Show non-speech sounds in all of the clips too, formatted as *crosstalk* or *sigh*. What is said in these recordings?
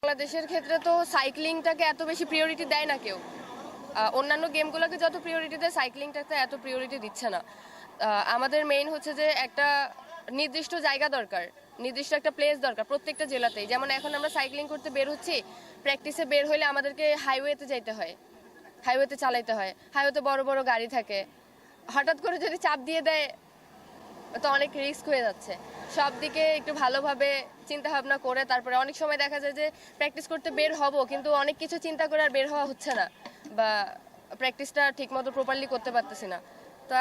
বাংলাদেশের ক্ষেত্রে তো সাইক্লিংটাকে এত বেশি প্রিয়োরিটি দেয় না কেউ। অন্যান্য গেমগুলোকে যত প্রিয়োরিটি দেয়, সাইক্লিংটাকে এত প্রিয়োরিটি দিচ্ছে না। আমাদের মেইন হচ্ছে যে একটা নির্দিষ্ট জায়গা দরকার, নির্দিষ্ট একটা প্লেস দরকার প্রত্যেকটা জেলাতেই। যেমন এখন আমরা সাইক্লিং করতে বের হচ্ছি প্র্যাকটিসে বের হলে আমাদেরকে হাইওয়েতে যাইতে হয় হাইওয়েতে চালাইতে হয় হাইওয়েতে বড় বড় গাড়ি থাকে। হঠাৎ করে যদি চাপ দিয়ে দেয় তো অনেক রিস্ক হয়ে যাচ্ছে। সব দিকে একটু ভালোভাবে চিন্তা ভাবনা করে তারপরে অনেক সময় দেখা যায় যে প্র্যাকটিস করতে বের হব, কিন্তু অনেক কিছু চিন্তা করে আর বের হওয়া হচ্ছে না বা প্র্যাকটিসটা ঠিকমতো প্রপারলি করতে পারতেছি না। তা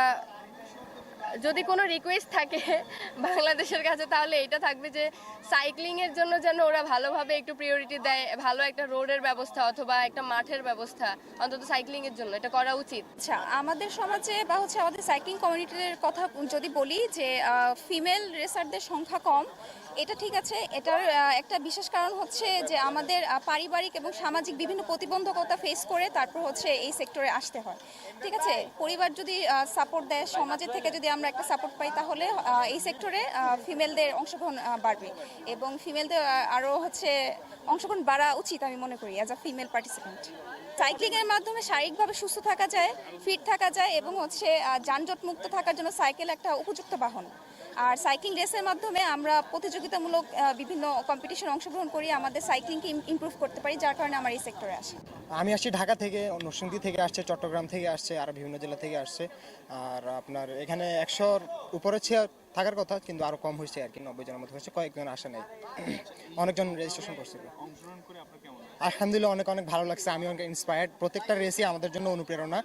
যদি কোনো রিকোয়েস্ট থাকে *laughs* বাংলাদেশের কাছে, তাহলে এটা থাকবে যে সাইক্লিংয়ের জন্য যেন ওরা ভালোভাবে একটু প্রিয়োরিটি দেয়, ভালো একটা রোডের ব্যবস্থা অথবা একটা মাঠের ব্যবস্থা অন্তত সাইক্লিংয়ের জন্য, এটা করা উচিত। আচ্ছা আমাদের সমাজে বা হচ্ছে আমাদের সাইক্লিং কমিউনিটির কথা যদি বলি যে ফিমেল রেসারদের সংখ্যা কম, এটা ঠিক আছে। এটার একটা বিশেষ কারণ হচ্ছে যে আমাদের পারিবারিক এবং সামাজিক বিভিন্ন প্রতিবন্ধকতা ফেস করে তারপর হচ্ছে এই সেক্টরে আসতে হয়। ঠিক আছে? পরিবার যদি সাপোর্ট দেয়, সমাজের থেকে যদি আমরা একটা সাপোর্ট পাই, তাহলে এই সেক্টরে ফিমেলদের অংশগ্রহণ বাড়বে। এবং ফিমেলদের আরও হচ্ছে অংশগ্রহণ বাড়া উচিত আমি মনে করি অ্যাজ আ ফিমেল পার্টিসিপেন্ট সাইক্লিংয়ের মাধ্যমে শারীরিকভাবে সুস্থ থাকা যায় ফিট থাকা যায় এবং হচ্ছে যানজট মুক্ত থাকার জন্য সাইকেল একটা উপযুক্ত বাহন। আর সাইক্লিং রেসের মাধ্যমে আমরা প্রতিযোগিতামূলক বিভিন্ন কম্পিটিশনে অংশগ্রহণ করি আমাদের সাইক্লিংকে ইমপ্রুভ করতে পারি যার কারণে আমার এই সেক্টরে আসে। আমি আসছি ঢাকা থেকে নরসিংদী থেকে আসছে চট্টগ্রাম থেকে আসছে আর বিভিন্ন জেলা থেকে আসছে। আর আপনার এখানে একশোর উপরে চেয়ার থাকার কথা কিন্তু আরও কম হয়েছে আর কি নব্বই জনের মতো হয়েছে কয়েকজন আসে নাই। অনেকজন রেজিস্ট্রেশন করছিল আলহামদুলিল্লাহ অনেক অনেক ভালো লাগছে। আমি অনেক ইন্সপায়ার্ড প্রত্যেকটা রেসই আমাদের জন্য অনুপ্রেরণা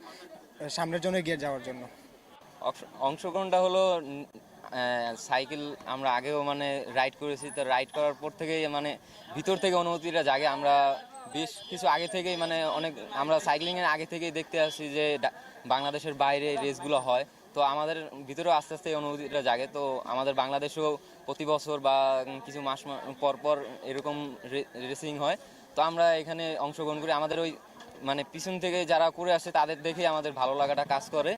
সামনের জন্য এগিয়ে যাওয়ার জন্য। অংশগ্রহণটা হলো সাইকেল আমরা আগেও মানে রাইড করেছি, তো রাইড করার পর থেকেই মানে ভিতর থেকে অনুভূতিটা জাগে। আমরা বেশ কিছু আগে থেকেই মানে অনেক, আমরা সাইক্লিংয়ের আগে থেকেই দেখতে আসছি যে বাংলাদেশের বাইরে রেসগুলো হয়। তো আমাদের ভিতরেও আস্তে আস্তে অনুভূতিটা জাগে। তো আমাদের বাংলাদেশেও প্রতি বছর বা কিছু মাস পর পর এরকম রেসিং হয়। তো আমরা এখানে অংশগ্রহণ করি। আমাদের ওই মানে পিছন থেকে যারা করে আসে, তাদের দেখেই আমাদের ভালো লাগাটা কাজ করে।